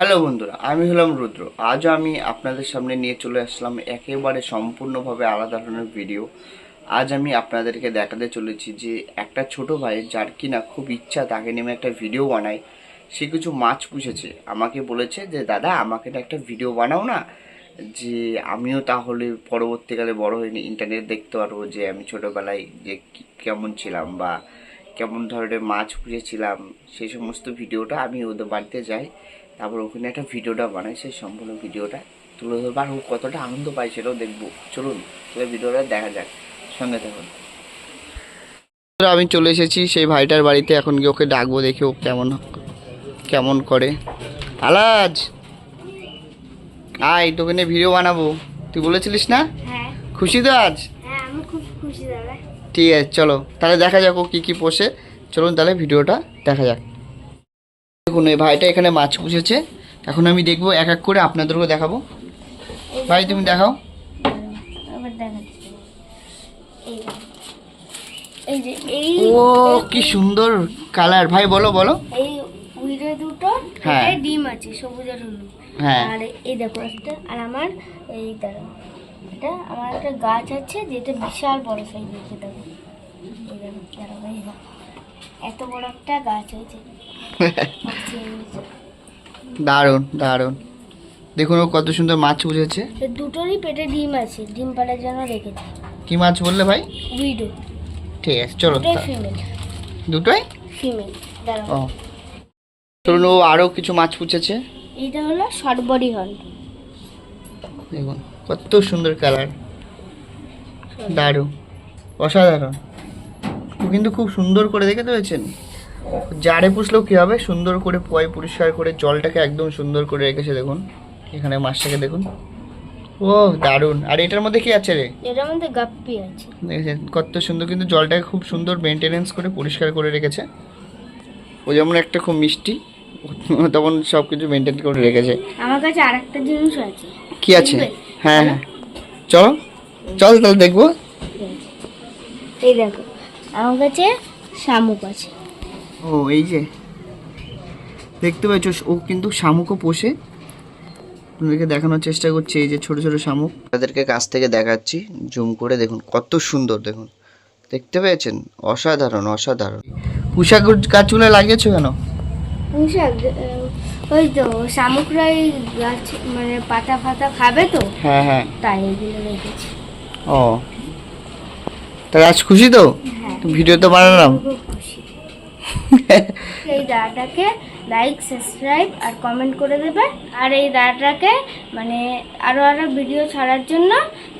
Hello বন্ধুরা, আমি হলাম রুদ্র। আজও আমি আপনাদের সামনে নিয়ে চলে আসলাম একেবারে সম্পূর্ণভাবে আলাদা ধরনের ভিডিও আজ আমি আপনাদেরকে দেখাতে চলেছি যে একটা ছোট ভাই যার কিনা খুব ইচ্ছা তাকে নেমে একটা ভিডিও বানাই। সে কিছু মাছ পুষেছে। আমাকে বলেছে যে, দাদা, আমাকে একটা ভিডিও বানাও না, যে আমিও তাহলে পরবর্তীকালে বড় হয়ে ইন্টারনেট দেখতে পারব যে আমি ছোটোবেলায় যে কেমন ছিলাম বা কেমন ধরনের মাছ খুঁজেছিলাম সেই সমস্ত ভিডিওটা আমি ওদের বাড়িতে যাই। তারপর ওখানে একটা ভিডিওটা বানাই সেই সম্পূর্ণ ভিডিওটা তুলে ধরবো। আর ও কতটা আনন্দ পাই সেটাও দেখব। চলুন তাহলে ভিডিওটা দেখা যাক। সঙ্গে থাকুন। আমি চলে এসেছি সেই ভাইটার বাড়িতে। এখন গিয়ে ওকে ডাকবো দেখি ও কেমন কেমন করে। আলাজ! আয় তোকে নিয়ে ভিডিও বানাবো। তুই বলেছিলিস না? খুশি তো আজ হ্যাঁ আমি খুব খুশি দাদা ঠিক আছে চলো। তাহলে দেখা যাক ও কী কী পোষে। চলুন তাহলে ভিডিওটা দেখা যাক। দেখুন এই ভাইটা এখানে মাছ পুষেছে। এখন আমি দেখব এক এক করে আপনাদেরকেও দেখাবো। ভাই তুমি দেখাও। ও কি সুন্দর কালার। ভাই বলো বলো। এই দুটো হ্যাঁ। ডিম আছে সবুজ আর হলুদ। হ্যাঁ। আর এই দেখো একটা আর আমার এই দাঁড়াও। এটা আমার একটা গাছ আছে যেটা বিশাল বড় সাইজ দেখো দেখো এত বড় একটা গাছ হয়েছে। দারুণ দারুণ। দেখুন ও কত সুন্দর মাছ তো দুটোরই পেটে ডিম আছে ডিম পাড়ার জন্য রেখেছে। কি মাছ বললে ভাই? উইডো ঠিক আছে চলো দুটোই ফিমেল ও। চলুন ও আরও কিছু মাছ পুষেছে এইটা হলো শর্ট বডি হল। দেখুন। কত সুন্দর কালার। দারুণ। অসাধারণ। কিন্তু খুব সুন্দর করে দেখে পেয়েছেন জারে পুষলেও কী হবে? সুন্দর করে পয় পরিষ্কার করে জলটাকে একদম সুন্দর করে রেখেছে দেখুন। এখানে মাছটাকে দেখুন। ও দারুণ। আর এটার মধ্যে কি আছে রে? এটার মধ্যে গাপ্পি আছে। দেখেছেন? কত সুন্দর। কিন্তু জলটাকে খুব সুন্দর মেনটেনেন্স করে পরিষ্কার করে রেখেছে। ও যেমন একটা খুব মিষ্টি তখন সব কিছু মেনটেন করে রেখেছে। আমার কাছে আরেকটা জিনিস আছে। কি আছে? হ্যাঁ হ্যাঁ। চলো চল তাহলে দেখব। এই দেখো আমার কাছে শামুক আছে। ও এই যে। দেখতে পাচ্ছ ও কিন্তু শামুকও পোষে। আপনাদেরকে দেখানোর চেষ্টা করছি এই যে ছোট ছোট শামুক। তাদেরকে কাছ থেকে দেখাচ্ছি জুম করে দেখুন কত সুন্দর দেখুন। দেখতে পেয়েছেন? অসাধারণ অসাধারণ। পুষা গাছগুলো লাগিয়েছো কেন? পুঁশাক ওই তো শামুকরা এই গাছ মানে পাতা ফাতা খাবে তো? হ্যাঁ হ্যাঁ। তাই এগুলো রেখেছি। ও। তাহলে আজ খুশি তো? হ্যাঁ। ভিডিও তো বানালাম। এই দাদাটাকে লাইক সাবস্ক্রাইব আর কমেন্ট করে দেবে। আর এই দাদাটাকে মানে আরও আরও ভিডিও ছাড়ার জন্য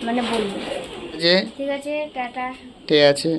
মানে বলবে। ঠিক আছে টাটা। ঠিক আছে।